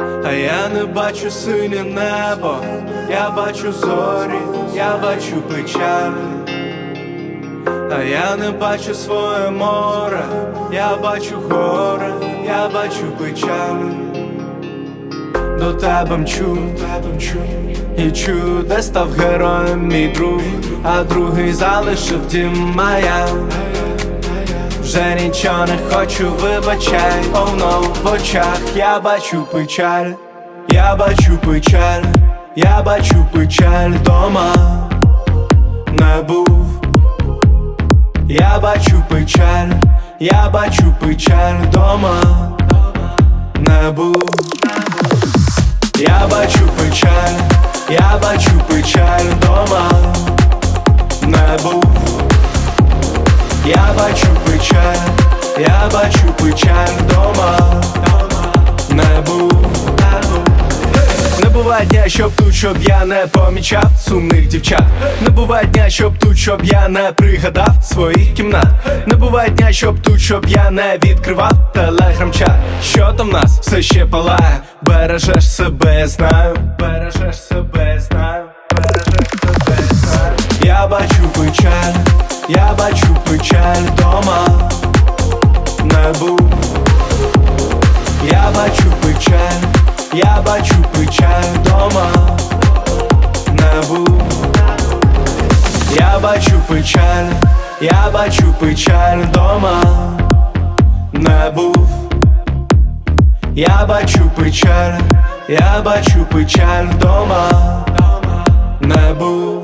А я не бачу синє небо, я бачу зорі, я бачу печаль. А я не бачу своє море, я бачу горе, я бачу печаль. До тебе мчу, тебе мчу І чую, де став героєм мій друг, а другий залишив дім моя. Вже нічого не хочу, вибачай, oh no, в очах я бачу печаль, я бачу печаль, я бачу печаль дома. Не був. Я бачу печаль, я бачу печаль дома. Не був. Я бачу печаль, я бачу печаль дома. Не був. Я бачу печаль, я бачу печаль дома не був. Не буває дня, щоб тут, щоб я не помічав сумних дівчат. Не буває дня, щоб тут, щоб я не пригадав своїх кімнат. Не буває дня, щоб тут, щоб я не відкривав телеграм-чат. Що там в нас все ще палає? Бережеш себе, знаю. Бережеш себе, знаю. Бережеш себе, знаю. Я бачу печаль, я бачу печаль дома не був. Я бачу печаль, я бачу печаль дома не був. Я бачу печаль, я бачу печаль дома не був. Я бачу печаль, я бачу печаль дома не був.